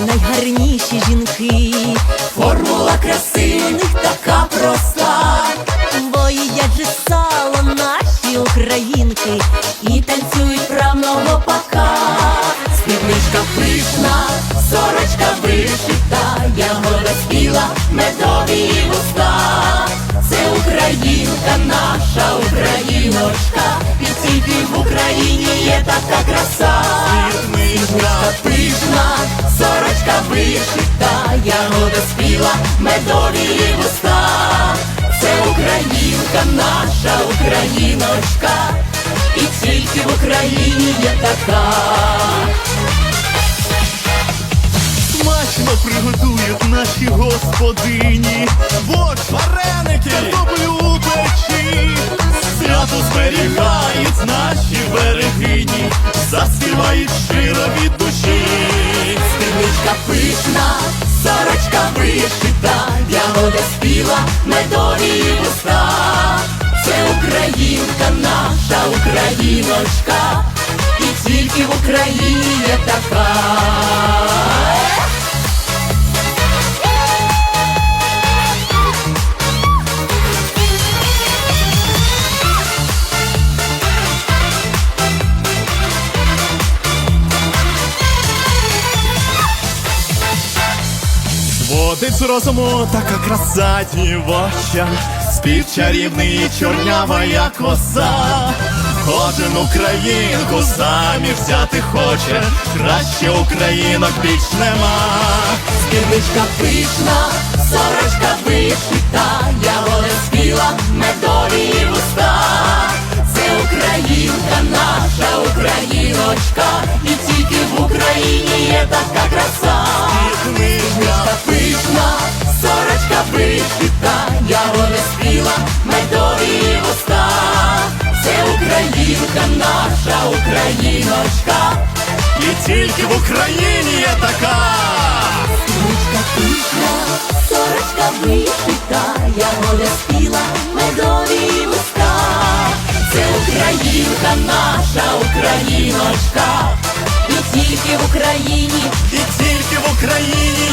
найгарніші жінки. Формула краси у них така проста. Бо їдять же сало наші українки і танцюють правного пака. Спідничка пишна, сорочка вишита, ягода спіла, медові вуста. Це Українка, наша Україночка, і тільки в Україні є така краса. Сорочка вишита, ягода спіла, медові вуста. Це Українка, наша Україночка, і тільки в Україні є така. Смачно приготують наші господині, пишна, сорочка вишита, ягода спіла, на долі вуста. Це Українка, наша Україночка, і тільки в Україні така. Водить з розуму така краса дівоча, спів чарівний і чорнявая коса. Кожен українку заміж взяти хоче, краще українок більш нема. Спідничка пишна, сорочка вишита, Українка, наша Україночка. І тільки в Україні є така. Ручка пишна, сорочка вишита, ягода спіла, медові вуста. Це Українка, наша Україночка, і тільки в Україні І тільки в Україні